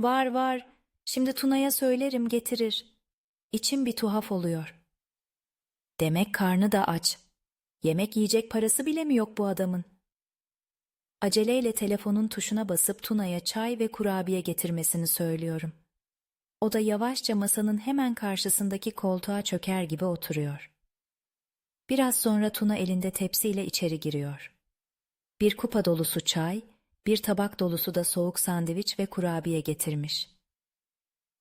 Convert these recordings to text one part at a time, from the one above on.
Var var. Şimdi Tuna'ya söylerim getirir. İçim bir tuhaf oluyor. Demek karnı da aç. Yemek yiyecek parası bile mi yok bu adamın? Aceleyle telefonun tuşuna basıp Tuna'ya çay ve kurabiye getirmesini söylüyorum. O da yavaşça masanın hemen karşısındaki koltuğa çöker gibi oturuyor. Biraz sonra Tuna elinde tepsiyle içeri giriyor. Bir kupa dolusu çay, bir tabak dolusu da soğuk sandviç ve kurabiye getirmiş.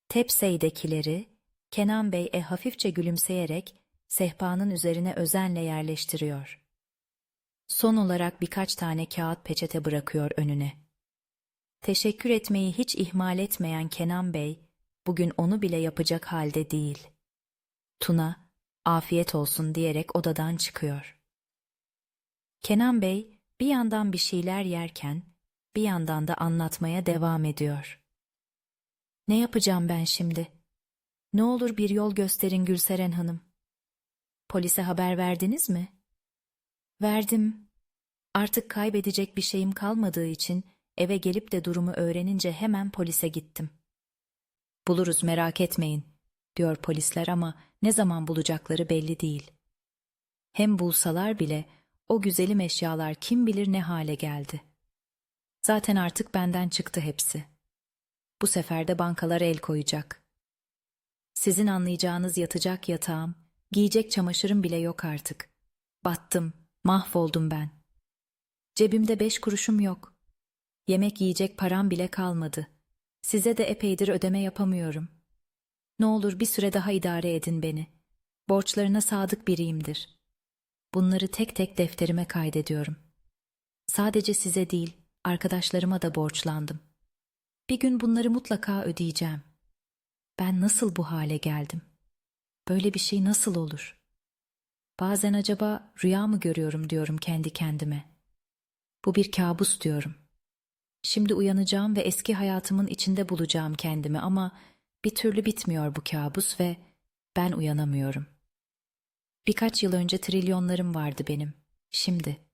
Tepseydekileri Kenan Bey e hafifçe gülümseyerek sehpanın üzerine özenle yerleştiriyor. Son olarak birkaç tane kağıt peçete bırakıyor önüne. Teşekkür etmeyi hiç ihmal etmeyen Kenan Bey, bugün onu bile yapacak halde değil. Tuna, afiyet olsun diyerek odadan çıkıyor. Kenan Bey, bir yandan bir şeyler yerken, bir yandan da anlatmaya devam ediyor. Ne yapacağım ben şimdi? Ne olur bir yol gösterin Gülseren Hanım. Polise haber verdiniz mi? Verdim. Artık kaybedecek bir şeyim kalmadığı için eve gelip de durumu öğrenince hemen polise gittim. Buluruz merak etmeyin, diyor polisler ama ne zaman bulacakları belli değil. Hem bulsalar bile o güzelim eşyalar kim bilir ne hale geldi. Zaten artık benden çıktı hepsi. Bu sefer de bankalar el koyacak. Sizin anlayacağınız yatacak yatağım, giyecek çamaşırım bile yok artık. Battım, mahvoldum ben. Cebimde beş kuruşum yok. Yemek yiyecek param bile kalmadı. Size de epeydir ödeme yapamıyorum. Ne olur bir süre daha idare edin beni. Borçlarına sadık biriyimdir. Bunları tek tek defterime kaydediyorum. Sadece size değil, arkadaşlarıma da borçlandım. Bir gün bunları mutlaka ödeyeceğim. Ben nasıl bu hale geldim? Böyle bir şey nasıl olur? Bazen acaba rüya mı görüyorum diyorum kendi kendime. Bu bir kabus diyorum. Şimdi uyanacağım ve eski hayatımın içinde bulacağım kendimi ama bir türlü bitmiyor bu kabus ve ben uyanamıyorum. Birkaç yıl önce trilyonlarım vardı benim. Şimdi.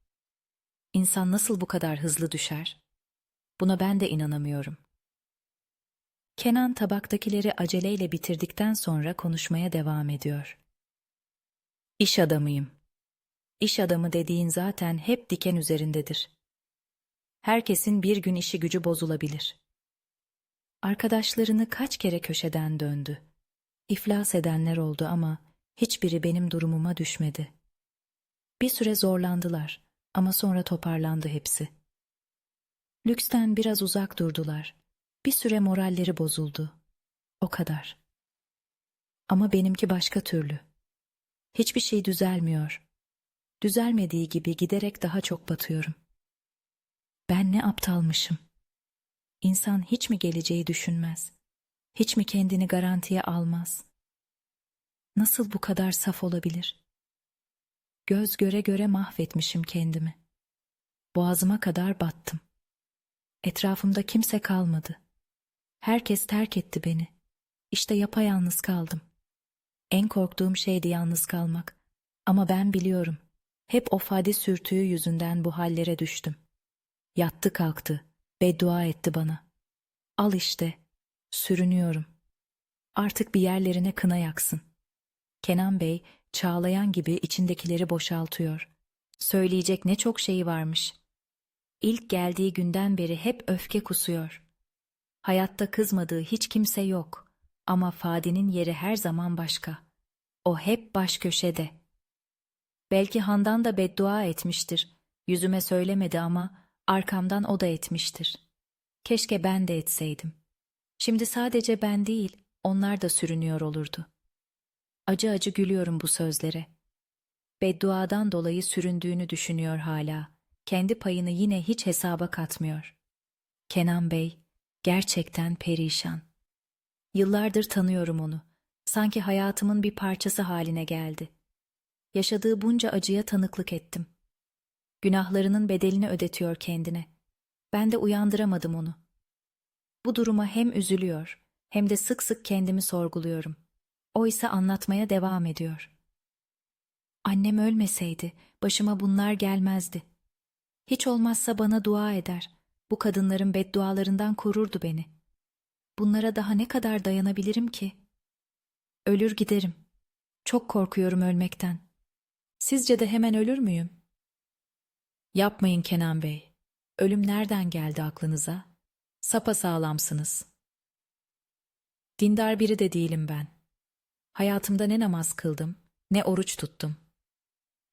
İnsan nasıl bu kadar hızlı düşer? Buna ben de inanamıyorum. Kenan tabaktakileri aceleyle bitirdikten sonra konuşmaya devam ediyor. İş adamıyım. İş adamı dediğin zaten hep diken üzerindedir. Herkesin bir gün işi gücü bozulabilir. Arkadaşlarını kaç kere köşeden döndü. İflas edenler oldu ama hiçbiri benim durumuma düşmedi. Bir süre zorlandılar ama sonra toparlandı hepsi. Lüksten biraz uzak durdular. Bir süre moralleri bozuldu. O kadar. Ama benimki başka türlü. Hiçbir şey düzelmiyor. Düzelmediği gibi giderek daha çok batıyorum. Ben ne aptalmışım. İnsan hiç mi geleceği düşünmez? Hiç mi kendini garantiye almaz? Nasıl bu kadar saf olabilir? Göz göre göre mahvetmişim kendimi. Boğazıma kadar battım. Etrafımda kimse kalmadı. Herkes terk etti beni. İşte yapayalnız kaldım. En korktuğum şeydi yalnız kalmak. Ama ben biliyorum. Hep o fadi sürtüğü yüzünden bu hallere düştüm. Yattı kalktı, beddua etti bana. Al işte, sürünüyorum. Artık bir yerlerine kına yaksın. Kenan Bey çağlayan gibi içindekileri boşaltıyor. Söyleyecek ne çok şeyi varmış. İlk geldiği günden beri hep öfke kusuyor. Hayatta kızmadığı hiç kimse yok. Ama Fadi'nin yeri her zaman başka. O hep baş köşede. Belki Handan da beddua etmiştir. Yüzüme söylemedi ama arkamdan o da etmiştir. Keşke ben de etseydim. Şimdi sadece ben değil, onlar da sürünüyor olurdu. Acı acı gülüyorum bu sözlere. Bedduadan dolayı süründüğünü düşünüyor hala. Kendi payını yine hiç hesaba katmıyor. Kenan Bey gerçekten perişan. Yıllardır tanıyorum onu. Sanki hayatımın bir parçası haline geldi. Yaşadığı bunca acıya tanıklık ettim. Günahlarının bedelini ödetiyor kendine. Ben de uyandıramadım onu. Bu duruma hem üzülüyor hem de sık sık kendimi sorguluyorum. O ise anlatmaya devam ediyor. Annem ölmeseydi başıma bunlar gelmezdi. Hiç olmazsa bana dua eder. Bu kadınların beddualarından korurdu beni. Bunlara daha ne kadar dayanabilirim ki? Ölür giderim. Çok korkuyorum ölmekten. Sizce de hemen ölür müyüm? Yapmayın Kenan Bey. Ölüm nereden geldi aklınıza? Sapa sağlamsınız. Dindar biri de değilim ben. Hayatımda ne namaz kıldım, ne oruç tuttum.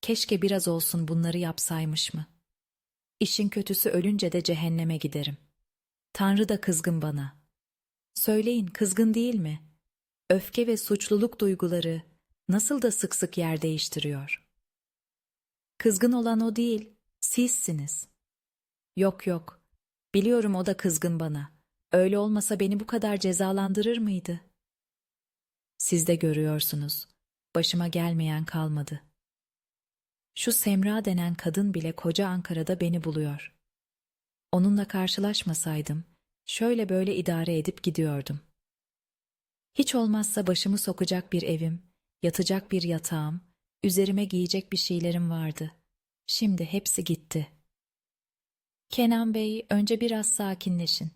Keşke biraz olsun bunları yapsaymış mı? İşin kötüsü ölünce de cehenneme giderim. Tanrı da kızgın bana. Söyleyin kızgın değil mi? Öfke ve suçluluk duyguları nasıl da sık sık yer değiştiriyor. Kızgın olan o değil, sizsiniz. Yok yok, biliyorum o da kızgın bana. Öyle olmasa beni bu kadar cezalandırır mıydı? Siz de görüyorsunuz, başıma gelmeyen kalmadı. Şu Semra denen kadın bile koca Ankara'da beni buluyor. Onunla karşılaşmasaydım, şöyle böyle idare edip gidiyordum. Hiç olmazsa başımı sokacak bir evim, yatacak bir yatağım, üzerime giyecek bir şeylerim vardı. Şimdi hepsi gitti. Kenan Bey, önce biraz sakinleşin.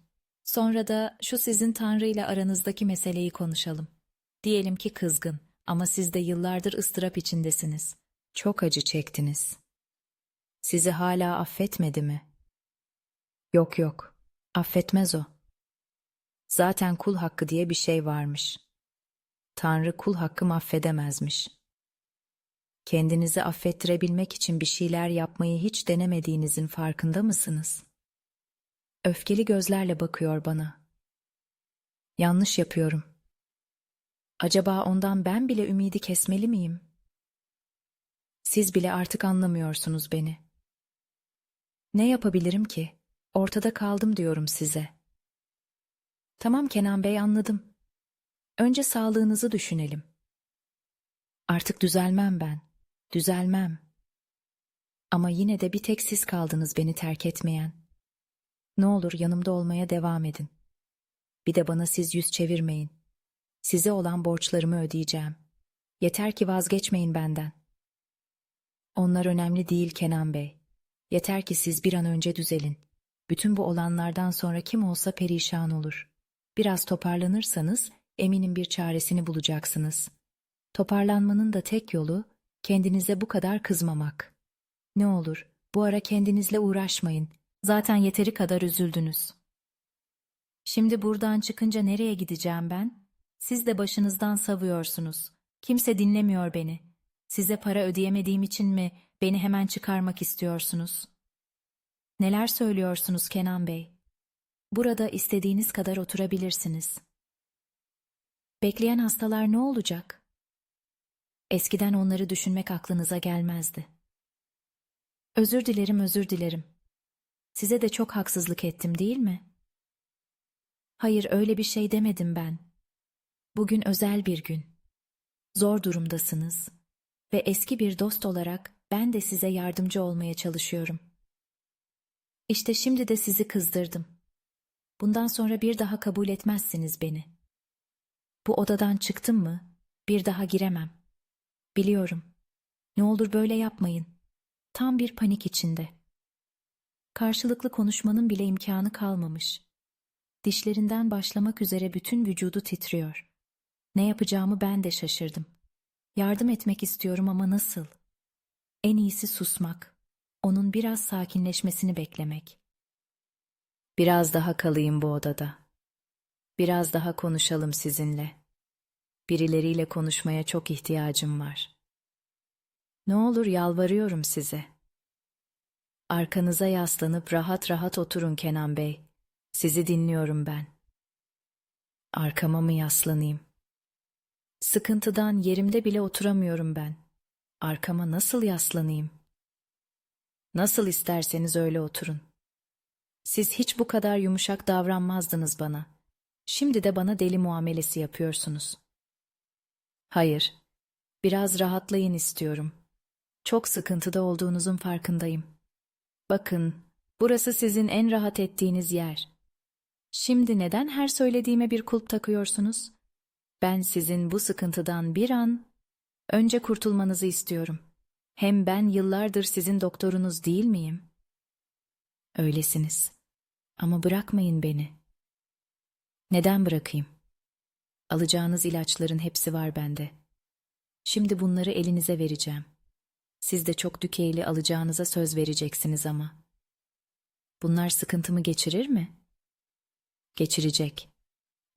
Sonra da şu sizin Tanrı ile aranızdaki meseleyi konuşalım. Diyelim ki kızgın ama siz de yıllardır ıstırap içindesiniz. Çok acı çektiniz. Sizi hala affetmedi mi? Yok yok, affetmez o. Zaten kul hakkı diye bir şey varmış. Tanrı kul hakkı affedemezmiş. Kendinizi affettirebilmek için bir şeyler yapmayı hiç denemediğinizin farkında mısınız? Öfkeli gözlerle bakıyor bana. Yanlış yapıyorum. Acaba ondan ben bile ümidi kesmeli miyim? Siz bile artık anlamıyorsunuz beni. Ne yapabilirim ki? Ortada kaldım diyorum size. Tamam Kenan Bey anladım. Önce sağlığınızı düşünelim. Artık düzelmem ben. Düzelmem. Ama yine de bir tek siz kaldınız beni terk etmeyen. Ne olur yanımda olmaya devam edin. Bir de bana siz yüz çevirmeyin. Size olan borçlarımı ödeyeceğim. Yeter ki vazgeçmeyin benden. Onlar önemli değil Kenan Bey. Yeter ki siz bir an önce düzelin. Bütün bu olanlardan sonra kim olsa perişan olur. Biraz toparlanırsanız eminim bir çaresini bulacaksınız. Toparlanmanın da tek yolu kendinize bu kadar kızmamak. Ne olur bu ara kendinizle uğraşmayın. Zaten yeteri kadar üzüldünüz. Şimdi buradan çıkınca nereye gideceğim ben? Siz de başınızdan savuyorsunuz. Kimse dinlemiyor beni. Size para ödeyemediğim için mi beni hemen çıkarmak istiyorsunuz? Neler söylüyorsunuz Kenan Bey? Burada istediğiniz kadar oturabilirsiniz. Bekleyen hastalar ne olacak? Eskiden onları düşünmek aklınıza gelmezdi. Özür dilerim, özür dilerim. Size de çok haksızlık ettim değil mi? Hayır, öyle bir şey demedim ben. Bugün özel bir gün. Zor durumdasınız ve eski bir dost olarak ben de size yardımcı olmaya çalışıyorum. İşte şimdi de sizi kızdırdım. Bundan sonra bir daha kabul etmezsiniz beni. Bu odadan çıktım mı bir daha giremem. Biliyorum. Ne olur böyle yapmayın. Tam bir panik içinde. Karşılıklı konuşmanın bile imkanı kalmamış. Dişlerinden başlamak üzere bütün vücudu titriyor. Ne yapacağımı ben de şaşırdım. Yardım etmek istiyorum ama nasıl? En iyisi susmak. Onun biraz sakinleşmesini beklemek. Biraz daha kalayım bu odada. Biraz daha konuşalım sizinle. Birileriyle konuşmaya çok ihtiyacım var. Ne olur yalvarıyorum size. Arkanıza yaslanıp rahat rahat oturun Kenan Bey. Sizi dinliyorum ben. Arkama mı yaslanayım? Sıkıntıdan yerimde bile oturamıyorum ben. Arkama nasıl yaslanayım? Nasıl isterseniz öyle oturun. Siz hiç bu kadar yumuşak davranmazdınız bana. Şimdi de bana deli muamelesi yapıyorsunuz. Hayır, biraz rahatlayın istiyorum. Çok sıkıntıda olduğunuzun farkındayım. Bakın, burası sizin en rahat ettiğiniz yer. Şimdi neden her söylediğime bir kulp takıyorsunuz? Ben sizin bu sıkıntıdan bir an önce kurtulmanızı istiyorum. Hem ben yıllardır sizin doktorunuz değil miyim? Öylesiniz. Ama bırakmayın beni. Neden bırakayım? Alacağınız ilaçların hepsi var bende. Şimdi bunları elinize vereceğim. Siz de çok dükeyli alacağınıza söz vereceksiniz ama. Bunlar sıkıntımı geçirir mi? Geçirecek.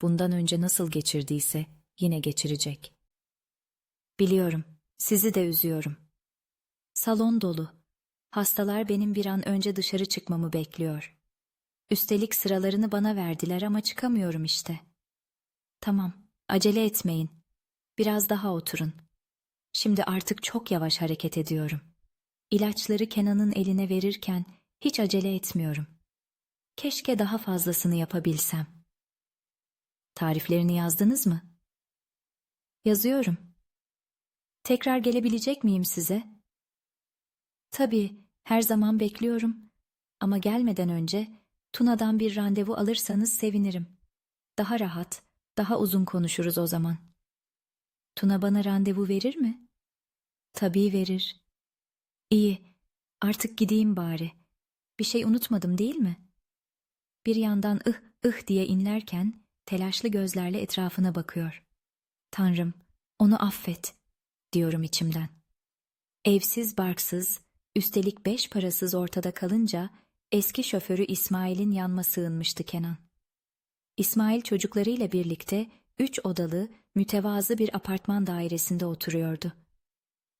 Bundan önce nasıl geçirdiyse yine geçirecek. Biliyorum, sizi de üzüyorum. Salon dolu. Hastalar benim bir an önce dışarı çıkmamı bekliyor. Üstelik sıralarını bana verdiler ama çıkamıyorum işte. Tamam, acele etmeyin. Biraz daha oturun. Şimdi artık çok yavaş hareket ediyorum. İlaçları Kenan'ın eline verirken hiç acele etmiyorum. Keşke daha fazlasını yapabilsem. Tariflerini yazdınız mı? Yazıyorum. Tekrar gelebilecek miyim size? Tabii, her zaman bekliyorum. Ama gelmeden önce Tuna'dan bir randevu alırsanız sevinirim. Daha rahat, daha uzun konuşuruz o zaman. Tuna bana randevu verir mi? Tabii verir. İyi, artık gideyim bari. Bir şey unutmadım değil mi? Bir yandan ıh ıh diye inlerken telaşlı gözlerle etrafına bakıyor. Tanrım, onu affet, diyorum içimden. Evsiz barksız, üstelik beş parasız ortada kalınca eski şoförü İsmail'in yanma sığınmıştı Kenan. İsmail çocuklarıyla birlikte üç odalı, mütevazı bir apartman dairesinde oturuyordu.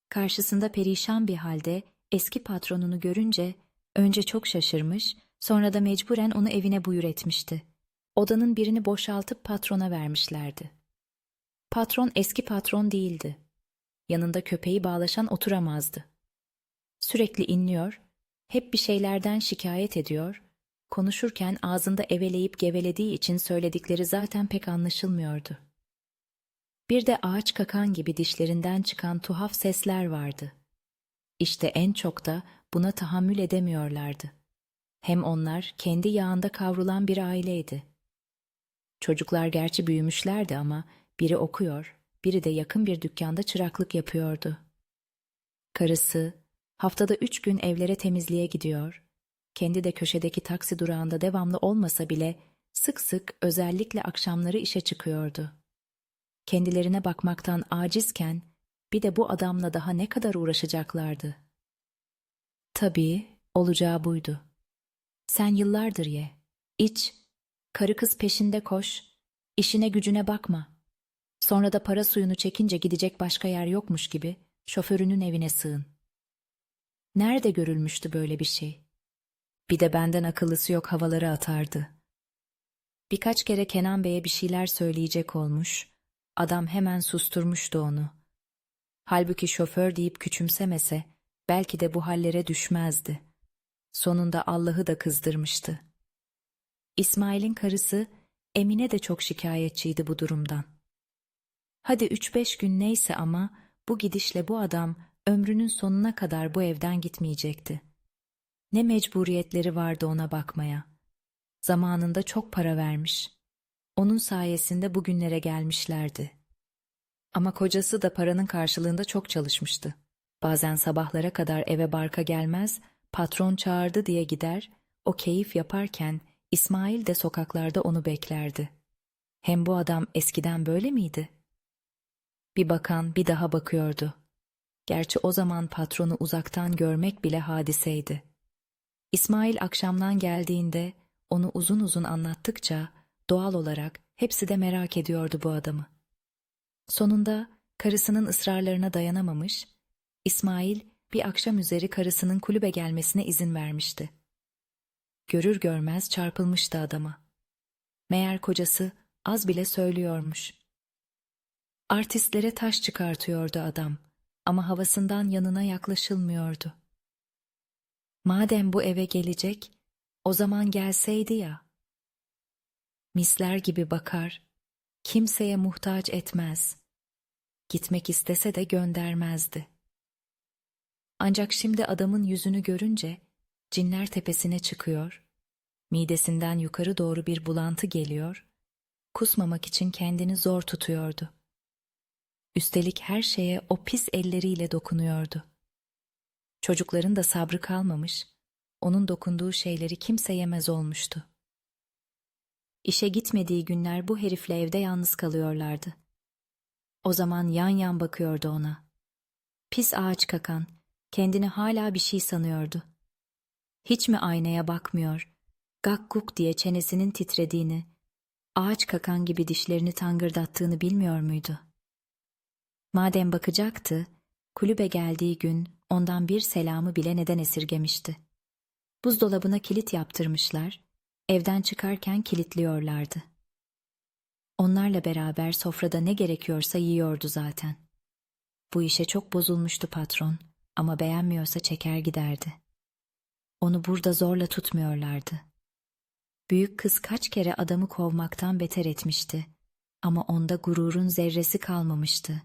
Karşısında perişan bir halde eski patronunu görünce önce çok şaşırmış, sonra da mecburen onu evine buyur etmişti. Odanın birini boşaltıp patrona vermişlerdi. Patron eski patron değildi. Yanında köpeği bağlaşan oturamazdı. Sürekli inliyor, hep bir şeylerden şikayet ediyor, konuşurken ağzında eveleyip gevelediği için söyledikleri zaten pek anlaşılmıyordu. Bir de ağaç kakan gibi dişlerinden çıkan tuhaf sesler vardı. İşte en çok da buna tahammül edemiyorlardı. Hem onlar kendi yağında kavrulan bir aileydi. Çocuklar gerçi büyümüşlerdi ama biri okuyor, biri de yakın bir dükkanda çıraklık yapıyordu. Karısı haftada üç gün evlere temizliğe gidiyor, kendi de köşedeki taksi durağında devamlı olmasa bile sık sık özellikle akşamları işe çıkıyordu. Kendilerine bakmaktan acizken bir de bu adamla daha ne kadar uğraşacaklardı. Tabii olacağı buydu. Sen yıllardır ye, iç, karı kız peşinde koş, işine gücüne bakma. Sonra da para suyunu çekince gidecek başka yer yokmuş gibi şoförünün evine sığın. Nerede görülmüştü böyle bir şey? Bir de benden akıllısı yok havaları atardı. Birkaç kere Kenan Bey'e bir şeyler söyleyecek olmuş, adam hemen susturmuştu onu. Halbuki şoför deyip küçümsemese belki de bu hallere düşmezdi. Sonunda Allah'ı da kızdırmıştı. İsmail'in karısı Emine de çok şikayetçiydi bu durumdan. Hadi üç beş gün neyse ama bu gidişle bu adam ömrünün sonuna kadar bu evden gitmeyecekti. Ne mecburiyetleri vardı ona bakmaya. Zamanında çok para vermiş. Onun sayesinde bugünlere gelmişlerdi. Ama kocası da paranın karşılığında çok çalışmıştı. Bazen sabahlara kadar eve barka gelmez, patron çağırdı diye gider, o keyif yaparken İsmail de sokaklarda onu beklerdi. Hem bu adam eskiden böyle miydi? Bir bakan bir daha bakıyordu. Gerçi o zaman patronu uzaktan görmek bile hadiseydi. İsmail akşamdan geldiğinde onu uzun uzun anlattıkça doğal olarak hepsi de merak ediyordu bu adamı. Sonunda karısının ısrarlarına dayanamamış, İsmail bir akşam üzeri karısının kulübe gelmesine izin vermişti. Görür görmez çarpılmıştı adama. Meğer kocası az bile söylüyormuş. Artistlere taş çıkartıyordu adam ama havasından yanına yaklaşılmıyordu. Madem bu eve gelecek, o zaman gelseydi ya. Misler gibi bakar, kimseye muhtaç etmez. Gitmek istese de göndermezdi. Ancak şimdi adamın yüzünü görünce cinler tepesine çıkıyor, midesinden yukarı doğru bir bulantı geliyor, kusmamak için kendini zor tutuyordu. Üstelik her şeye o pis elleriyle dokunuyordu. Çocukların da sabrı kalmamış, onun dokunduğu şeyleri kimse yemez olmuştu. İşe gitmediği günler bu herifle evde yalnız kalıyorlardı. O zaman yan yan bakıyordu ona. Pis ağaç kakan, kendini hala bir şey sanıyordu. Hiç mi aynaya bakmıyor, gak guk diye çenesinin titrediğini, ağaç kakan gibi dişlerini tangırdattığını bilmiyor muydu? Madem bakacaktı, kulübe geldiği gün ondan bir selamı bile neden esirgemişti. Buzdolabına kilit yaptırmışlar, evden çıkarken kilitliyorlardı. Onlarla beraber sofrada ne gerekiyorsa yiyordu zaten. Bu işe çok bozulmuştu patron ama beğenmiyorsa çeker giderdi. Onu burada zorla tutmuyorlardı. Büyük kız kaç kere adamı kovmaktan beter etmişti ama onda gururun zerresi kalmamıştı.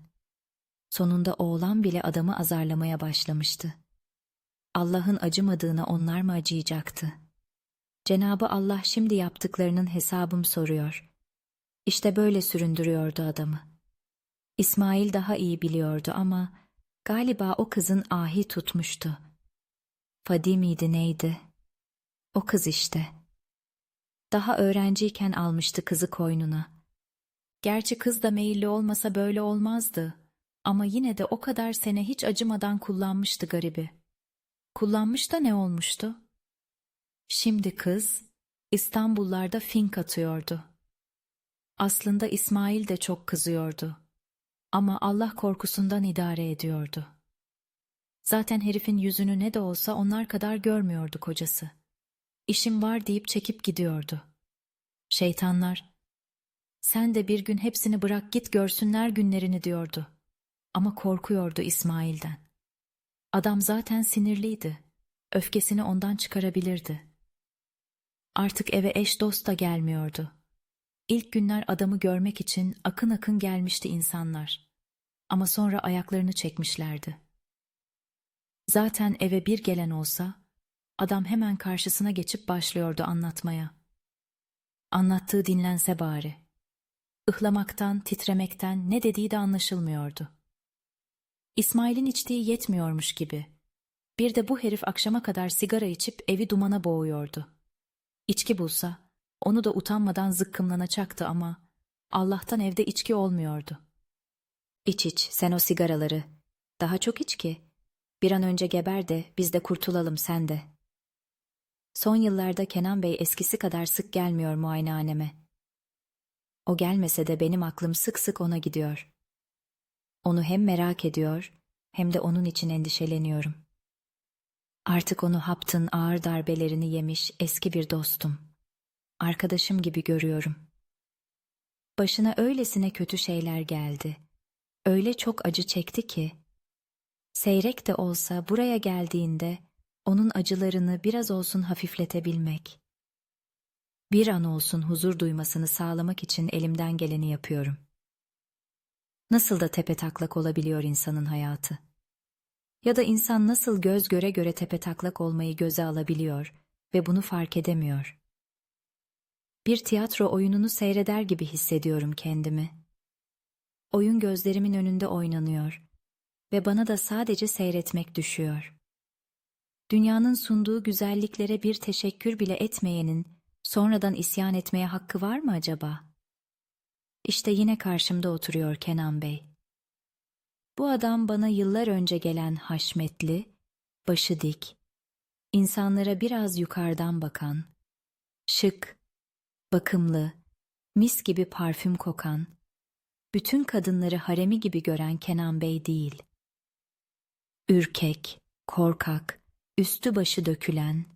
Sonunda oğlan bile adamı azarlamaya başlamıştı. Allah'ın acımadığına onlar mı acıyacaktı? Cenabı Allah şimdi yaptıklarının hesabım soruyor. İşte böyle süründürüyordu adamı. İsmail daha iyi biliyordu ama galiba o kızın ahi tutmuştu. Fadi miydi neydi? O kız işte. Daha öğrenciyken almıştı kızı koynuna. Gerçi kız da meyilli olmasa böyle olmazdı. Ama yine de o kadar sene hiç acımadan kullanmıştı garibi. Kullanmış da ne olmuştu? Şimdi kız İstanbullarda fink atıyordu. Aslında İsmail de çok kızıyordu. Ama Allah korkusundan idare ediyordu. Zaten herifin yüzünü ne de olsa onlar kadar görmüyordu kocası. İşim var deyip çekip gidiyordu. Şeytanlar, sen de bir gün hepsini bırak git görsünler günlerini diyordu. Ama korkuyordu İsmail'den. Adam zaten sinirliydi. Öfkesini ondan çıkarabilirdi. Artık eve eş dost da gelmiyordu. İlk günler adamı görmek için akın akın gelmişti insanlar. Ama sonra ayaklarını çekmişlerdi. Zaten eve bir gelen olsa, adam hemen karşısına geçip başlıyordu anlatmaya. Anlattığı dinlense bari. Ihlamaktan, titremekten ne dediği de anlaşılmıyordu. İsmail'in içtiği yetmiyormuş gibi. Bir de bu herif akşama kadar sigara içip evi dumana boğuyordu. İçki bulsa, onu da utanmadan zıkkımlanacaktı ama Allah'tan evde içki olmuyordu. İç iç sen o sigaraları. Daha çok iç ki. Bir an önce geber de biz de kurtulalım sen de. Son yıllarda Kenan Bey eskisi kadar sık gelmiyor muayenehaneme. O gelmese de benim aklım sık sık ona gidiyor. Onu hem merak ediyor hem de onun için endişeleniyorum. Artık onu haptın ağır darbelerini yemiş eski bir dostum. Arkadaşım gibi görüyorum. Başına öylesine kötü şeyler geldi. Öyle çok acı çekti ki. Seyrek de olsa buraya geldiğinde onun acılarını biraz olsun hafifletebilmek. Bir an olsun huzur duymasını sağlamak için elimden geleni yapıyorum. Nasıl da tepe taklak olabiliyor insanın hayatı? Ya da insan nasıl göz göre göre tepe taklak olmayı göze alabiliyor ve bunu fark edemiyor? Bir tiyatro oyununu seyreder gibi hissediyorum kendimi. Oyun gözlerimin önünde oynanıyor ve bana da sadece seyretmek düşüyor. Dünyanın sunduğu güzelliklere bir teşekkür bile etmeyenin sonradan isyan etmeye hakkı var mı acaba? İşte yine karşımda oturuyor Kenan Bey. Bu adam bana yıllar önce gelen haşmetli, başı dik, insanlara biraz yukarıdan bakan, şık, bakımlı, mis gibi parfüm kokan, bütün kadınları haremi gibi gören Kenan Bey değil. Ürkek, korkak, üstü başı dökülen,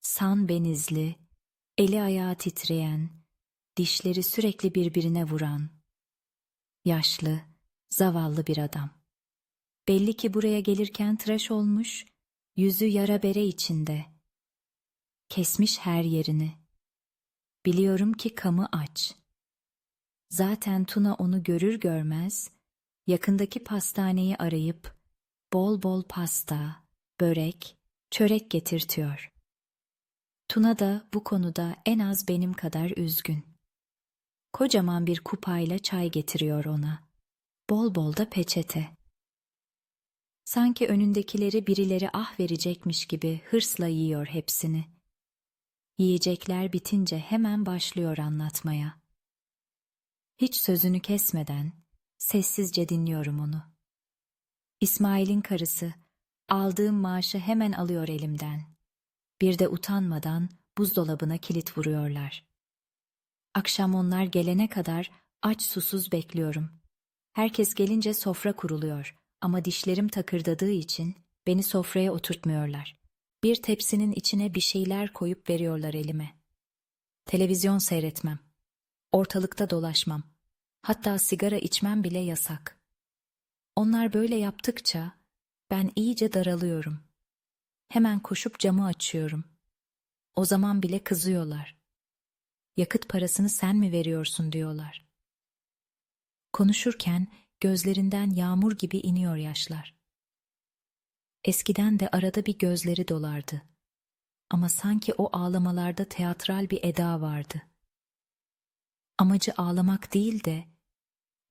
san benizli, eli ayağı titreyen, dişleri sürekli birbirine vuran, yaşlı, zavallı bir adam. Belli ki buraya gelirken tıraş olmuş, yüzü yara bere içinde. Kesmiş her yerini. Biliyorum ki kamı aç. Zaten Tuna onu görür görmez, yakındaki pastaneyi arayıp bol bol pasta, börek, çörek getirtiyor. Tuna da bu konuda en az benim kadar üzgün. Kocaman bir kupayla çay getiriyor ona. Bol bol da peçete. Sanki önündekileri birileri ah verecekmiş gibi hırsla yiyor hepsini. Yiyecekler bitince hemen başlıyor anlatmaya. Hiç sözünü kesmeden sessizce dinliyorum onu. İsmail'in karısı aldığım maaşı hemen alıyor elimden. Bir de utanmadan buzdolabına kilit vuruyorlar. Akşam onlar gelene kadar aç susuz bekliyorum. Herkes gelince sofra kuruluyor ama dişlerim takırdadığı için beni sofraya oturtmuyorlar. Bir tepsinin içine bir şeyler koyup veriyorlar elime. Televizyon seyretmem. Ortalıkta dolaşmam. Hatta sigara içmem bile yasak. Onlar böyle yaptıkça ben iyice daralıyorum. Hemen koşup camı açıyorum. O zaman bile kızıyorlar. Yakıt parasını sen mi veriyorsun diyorlar. Konuşurken gözlerinden yağmur gibi iniyor yaşlar. Eskiden de arada bir gözleri dolardı. Ama sanki o ağlamalarda teatral bir eda vardı. Amacı ağlamak değil de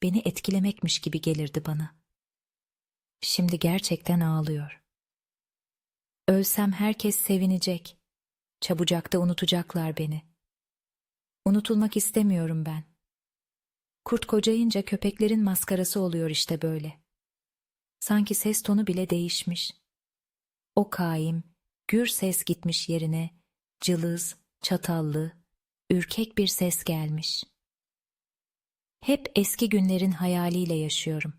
beni etkilemekmiş gibi gelirdi bana. Şimdi gerçekten ağlıyor. Ölsem herkes sevinecek. Çabucak da unutacaklar beni. Unutulmak istemiyorum ben. Kurt kocayınca köpeklerin maskarası oluyor işte böyle. Sanki ses tonu bile değişmiş. O kaim, gür ses gitmiş yerine, cılız, çatallı, ürkek bir ses gelmiş. Hep eski günlerin hayaliyle yaşıyorum.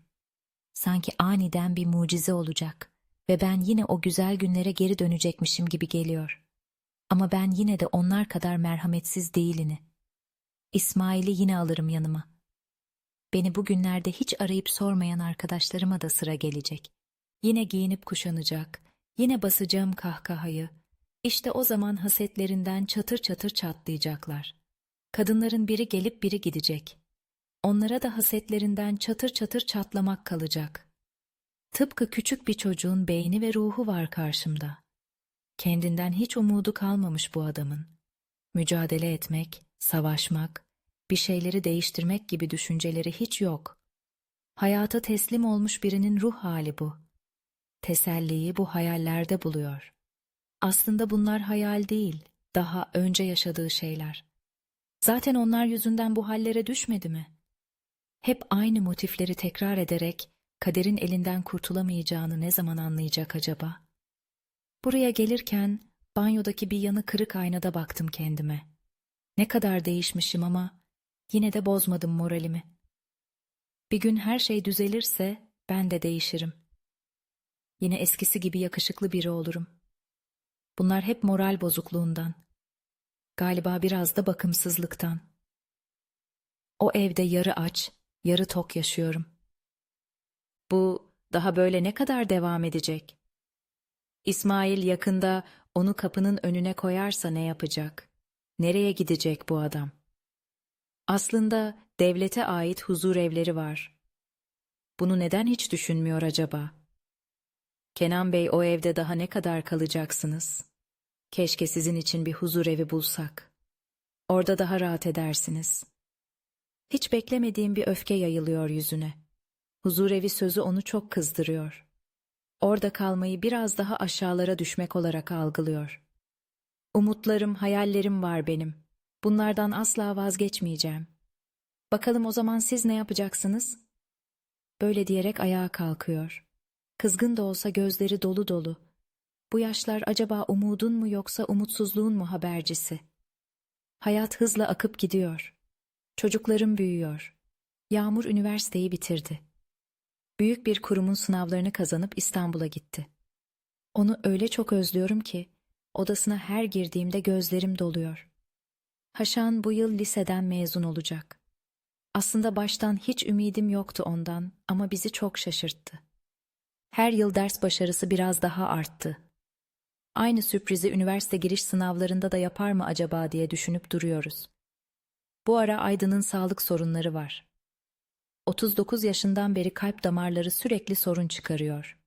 Sanki aniden bir mucize olacak ve ben yine o güzel günlere geri dönecekmişim gibi geliyor. Ama ben yine de onlar kadar merhametsiz değilini. İsmail'i yine alırım yanıma. Beni bugünlerde hiç arayıp sormayan arkadaşlarıma da sıra gelecek. Yine giyinip kuşanacak, yine basacağım kahkahayı. İşte o zaman hasetlerinden çatır çatır çatlayacaklar. Kadınların biri gelip biri gidecek. Onlara da hasetlerinden çatır çatır çatlamak kalacak. Tıpkı küçük bir çocuğun beyni ve ruhu var karşımda. Kendinden hiç umudu kalmamış bu adamın. Mücadele etmek, savaşmak, bir şeyleri değiştirmek gibi düşünceleri hiç yok. Hayata teslim olmuş birinin ruh hali bu. Teselliyi bu hayallerde buluyor. Aslında bunlar hayal değil, daha önce yaşadığı şeyler. Zaten onlar yüzünden bu hallere düşmedi mi? Hep aynı motifleri tekrar ederek kaderin elinden kurtulamayacağını ne zaman anlayacak acaba? Buraya gelirken banyodaki bir yanı kırık aynada baktım kendime. Ne kadar değişmişim ama yine de bozmadım moralimi. Bir gün her şey düzelirse ben de değişirim. Yine eskisi gibi yakışıklı biri olurum. Bunlar hep moral bozukluğundan. Galiba biraz da bakımsızlıktan. O evde yarı aç, yarı tok yaşıyorum. Bu daha böyle ne kadar devam edecek? İsmail yakında onu kapının önüne koyarsa ne yapacak? Nereye gidecek bu adam? Aslında devlete ait huzur evleri var. Bunu neden hiç düşünmüyor acaba? Kenan Bey o evde daha ne kadar kalacaksınız? Keşke sizin için bir huzur evi bulsak. Orada daha rahat edersiniz. Hiç beklemediğim bir öfke yayılıyor yüzüne. Huzurevi sözü onu çok kızdırıyor. Orada kalmayı biraz daha aşağılara düşmek olarak algılıyor. Umutlarım, hayallerim var benim. Bunlardan asla vazgeçmeyeceğim. Bakalım o zaman siz ne yapacaksınız? Böyle diyerek ayağa kalkıyor. Kızgın da olsa gözleri dolu dolu. Bu yaşlar acaba umudun mu yoksa umutsuzluğun mu habercisi? Hayat hızla akıp gidiyor. Çocuklarım büyüyor. Yağmur üniversiteyi bitirdi. Büyük bir kurumun sınavlarını kazanıp İstanbul'a gitti. Onu öyle çok özlüyorum ki odasına her girdiğimde gözlerim doluyor. Haşan bu yıl liseden mezun olacak. Aslında baştan hiç ümidim yoktu ondan ama bizi çok şaşırttı. Her yıl ders başarısı biraz daha arttı. Aynı sürprizi üniversite giriş sınavlarında da yapar mı acaba diye düşünüp duruyoruz. Bu ara Aydın'ın sağlık sorunları var. 39 yaşından beri kalp damarları sürekli sorun çıkarıyor.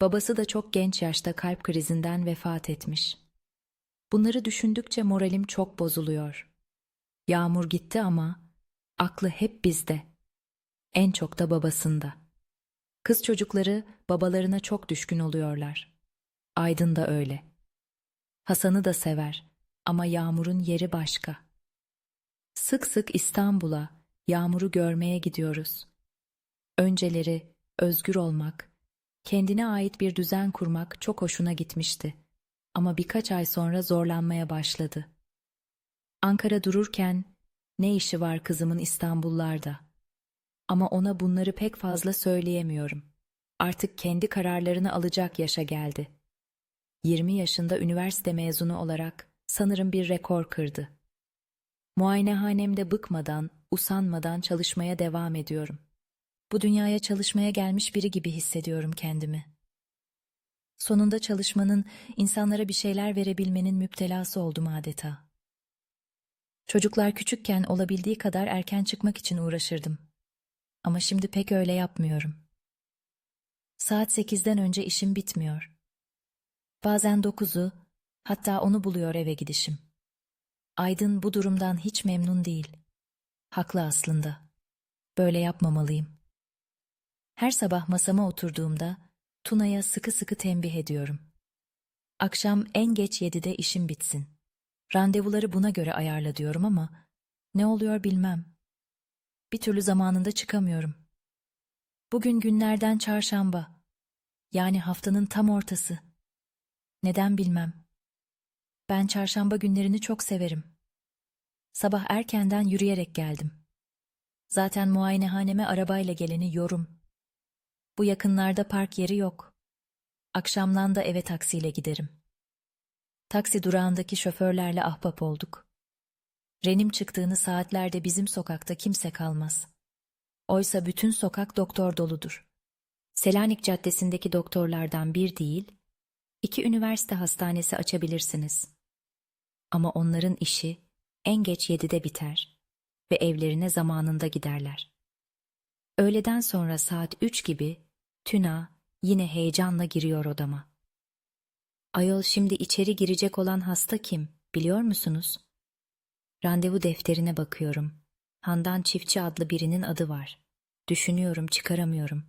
Babası da çok genç yaşta kalp krizinden vefat etmiş. Bunları düşündükçe moralim çok bozuluyor. Yağmur gitti ama aklı hep bizde. En çok da babasında. Kız çocukları babalarına çok düşkün oluyorlar. Aydın da öyle. Hasan'ı da sever Ama Yağmur'un yeri başka. Sık sık İstanbul'a, Yağmur'u görmeye gidiyoruz. Önceleri özgür olmak, kendine ait bir düzen kurmak çok hoşuna gitmişti. Ama birkaç ay sonra zorlanmaya başladı. Ankara dururken ne işi var kızımın İstanbullarda? Ama ona bunları pek fazla söyleyemiyorum. Artık kendi kararlarını alacak yaşa geldi. 20 yaşında üniversite mezunu olarak sanırım bir rekor kırdı. Muayenehanemde bıkmadan, usanmadan çalışmaya devam ediyorum. Bu dünyaya çalışmaya gelmiş biri gibi hissediyorum kendimi. Sonunda çalışmanın, insanlara bir şeyler verebilmenin müptelası oldum adeta. Çocuklar küçükken olabildiği kadar erken çıkmak için uğraşırdım. Ama şimdi pek öyle yapmıyorum. Saat sekizden önce işim bitmiyor. Bazen dokuzu, hatta onu buluyor eve gidişim. Aydın bu durumdan hiç memnun değil. Haklı aslında. Böyle yapmamalıyım. Her sabah masama oturduğumda Tuna'ya sıkı sıkı tembih ediyorum. Akşam en geç yedide işim bitsin. Randevuları buna göre ayarla diyorum ama ne oluyor bilmem. Bir türlü zamanında çıkamıyorum. Bugün günlerden çarşamba. Yani haftanın tam ortası. Neden bilmem. Ben çarşamba günlerini çok severim. Sabah erkenden yürüyerek geldim. Zaten muayenehaneme arabayla geleni yorum. Bu yakınlarda park yeri yok. Akşamdan da eve taksiyle giderim. Taksi durağındaki şoförlerle ahbap olduk. Renim çıktığını saatlerde bizim sokakta kimse kalmaz. Oysa bütün sokak doktor doludur. Selanik Caddesi'ndeki doktorlardan bir değil, iki üniversite hastanesi açabilirsiniz. Ama onların işi en geç yedide biter ve evlerine zamanında giderler. Öğleden sonra saat üç gibi Tüna yine heyecanla giriyor odama. Ayol şimdi içeri girecek olan hasta kim biliyor musunuz? Randevu defterine bakıyorum. Handan Çiftçi adlı birinin adı var. Düşünüyorum çıkaramıyorum.